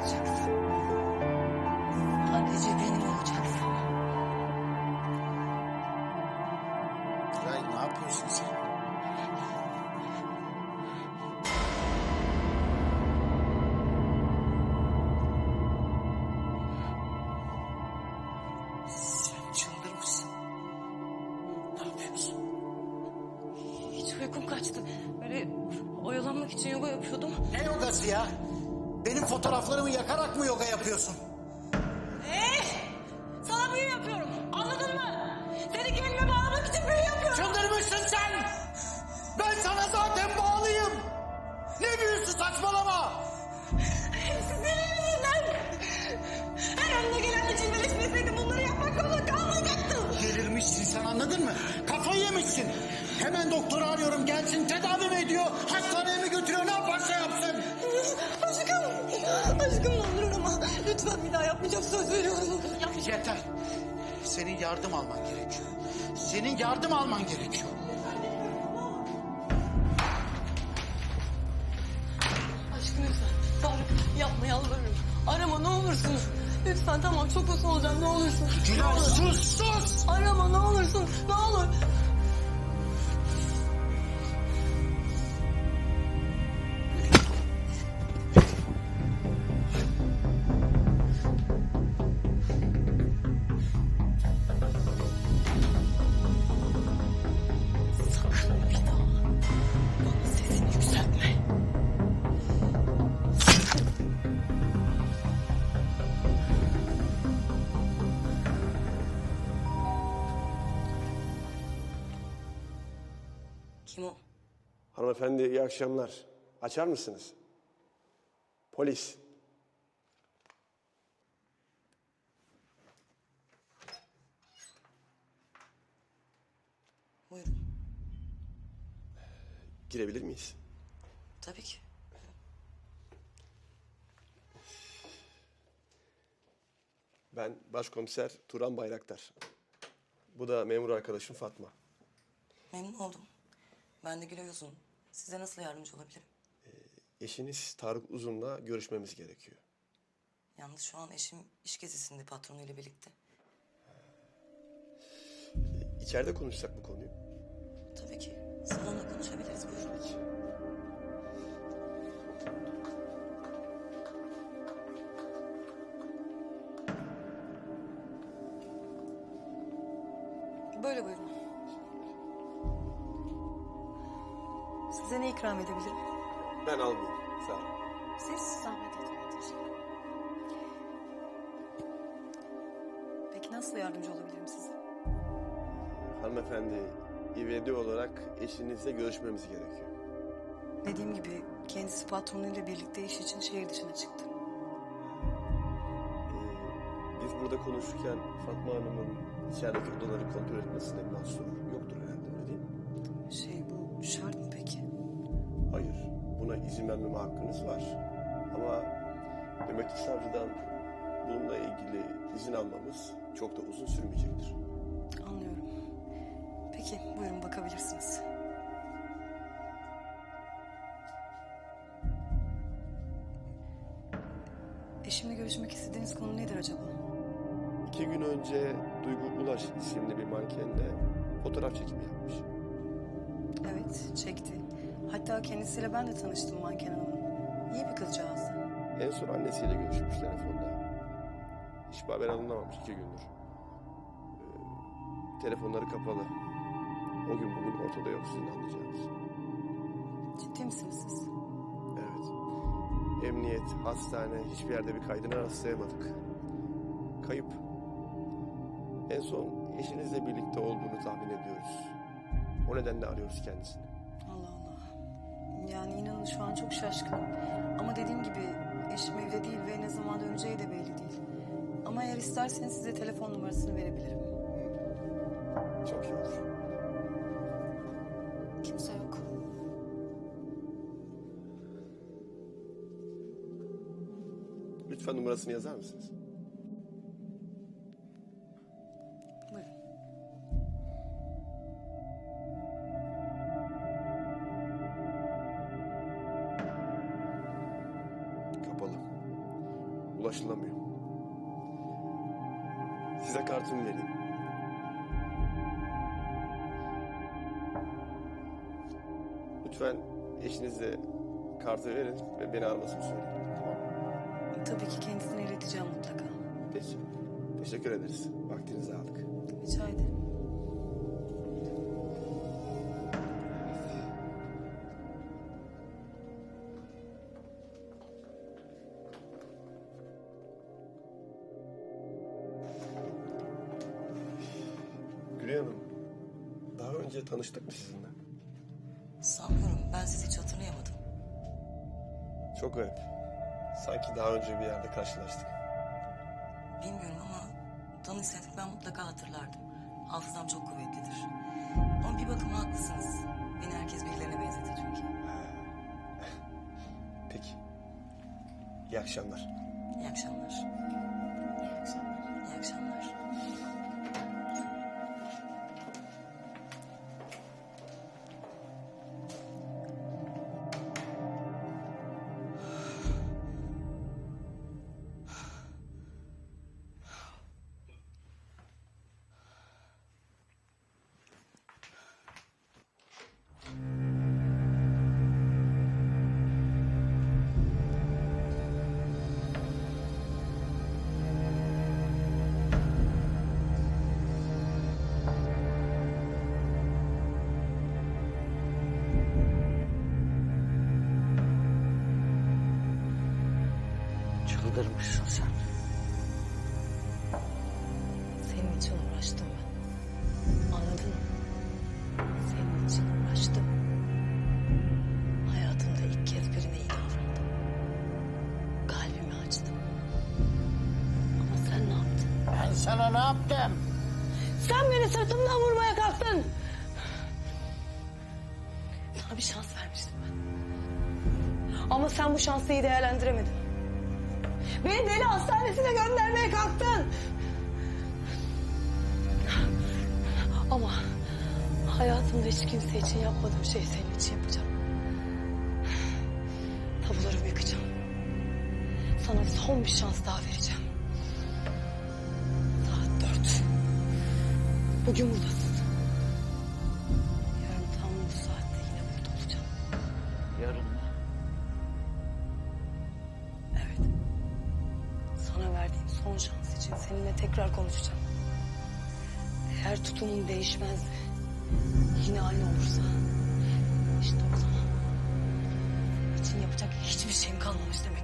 olacaksın. Sadece benim olacaksın. Tülay ne yapıyorsun sen? Sen çıldırmışsın. Ne yapıyorsun? Hiç uykum kaçtı. Böyle oyalanmak için yoga yapıyordum. Ne yogası ya? Benim fotoğraflarımı yakarak mı yoga yapıyorsun? Ee, sana büyü yapıyorum. Anladın mı? Seni kendime bağlamak için büyü yapıyorum. Çıldırmışsın sen! Ben sana zaten bağlıyım! Ne büyüsü saçmalama! Senin yüzünden. Her önüne gelenle cilveleşmeseydim bunları yapmak zorunda kalmayacaktım. Delirmişsin sen anladın mı? Kafayı yemişsin. Hemen doktoru arıyorum gelsin tedavi mi ediyor? Hastaneye mi götürüyor ne yaparsa yapsın. Aşkım. Ne olur ama lütfen bir daha yapmayacağım söz veriyorum. Yeter. Senin yardım alman gerekiyor. Senin yardım alman gerekiyor. Aşkım lütfen. Tarık yapma yalvarırım. Arama ne olursun. Lütfen tamam çok mutlu olacağım ne olursun. Ne olur. sus sus! Arama ne olursun ne olur. Kim o? Hanımefendi iyi akşamlar. Açar mısınız? Polis. Buyurun. Girebilir miyiz? Tabii ki. Ben başkomiser Turan Bayraktar. Bu da memur arkadaşım Fatma. Memnun oldum. Ben de Gülay Uzun. Size nasıl yardımcı olabilirim? Eşiniz Tarık Uzun'la görüşmemiz gerekiyor. Yalnız şu an eşim iş gezisinde patronuyla birlikte. İçeride konuşsak bu konuyu. Tabii ki. Salonda konuşabiliriz. Buyurun. Böyle buyurun. Size ne ikram edebilirim? Ben almayayım. Sağ olun. Siz zahmet etmeyin. Teşekkür Peki nasıl yardımcı olabilirim size? Hanımefendi ivedi olarak eşinizle görüşmemiz gerekiyor. Dediğim gibi kendisi patronuyla birlikte iş için şehir dışına çıktı. Ee, biz burada konuşurken Fatma Hanım'ın içerideki odaları kontrol etmesine mahsur yoktur herhalde öyle değil mi? Şey bu şart mı peki? Hayır, buna izin vermeme hakkınız var. Ama Mehmet Savcı'dan bununla ilgili izin almamız çok da uzun sürmeyecektir. Anlıyorum. Peki buyurun bakabilirsiniz. Eşimle görüşmek istediğiniz konu nedir acaba? İki gün önce Duygu Ulaş isimli bir mankenle fotoğraf çekimi yapmış. Evet çekti. Hatta kendisiyle ben de tanıştım manken hanımın. İyi bir kızcağızdı. En son annesiyle görüşmüş telefonda. Hiçbir haber alınamamış iki gündür. Ee, telefonları kapalı. O gün bugün ortada yok sizin anlayacağınız. Ciddi misiniz siz? Evet. Emniyet, hastane, hiçbir yerde bir kaydına rastlayamadık. Kayıp. En son eşinizle birlikte olduğunu tahmin ediyoruz. O nedenle arıyoruz kendisini. Yani inanın şu an çok şaşkınım. Ama dediğim gibi eşim evde değil ve ne zaman döneceği de belli değil. Ama eğer isterseniz size telefon numarasını verebilirim. Çok iyi olur. Kimse yok. Lütfen numarasını yazar mısınız? Ulaşılamıyor. Size kartımı vereyim. Lütfen eşinize kartı verin ve beni aramasını söyleyin. Tamam mı? Tabii ki kendisine ileteceğim mutlaka. Peki. Teşekkür ederiz. Vaktinizi aldık. Rica ederim. Önce tanıştık mı sizinle? Sanmıyorum. Ben sizi hiç hatırlayamadım. Çok garip. Sanki daha önce bir yerde karşılaştık. Bilmiyorum ama tanışsaydık ben mutlaka hatırlardım. Hafızam çok kuvvetlidir. Ama bir bakıma haklısınız. Beni herkes birilerine benzetir çünkü. Peki. İyi akşamlar. İyi akşamlar. Çıldırmışsın sen. Senin için uğraştım ben. Anladın mı? Senin için uğraştım. Hayatımda ilk kez birine iyi davrandım. Kalbimi açtım. Ama sen ne yaptın? Ben sana ne yaptım? Sen beni sırtımdan vurmaya kalktın. Sana bir şans vermiştim ben. Ama sen bu şansı iyi değerlendiremedin. Beni deli hastanesine göndermeye kalktın. Ama hayatımda hiç kimse için yapmadığım şeyi senin için yapacağım. Tabularımı yıkacağım. Sana son bir şans daha vereceğim. Saat dört. Bugün buradasın. Son şans için seninle tekrar konuşacağım. Eğer tutumun değişmez de yine aynı olursa işte o zaman için yapacak hiçbir şeyim kalmamış demek.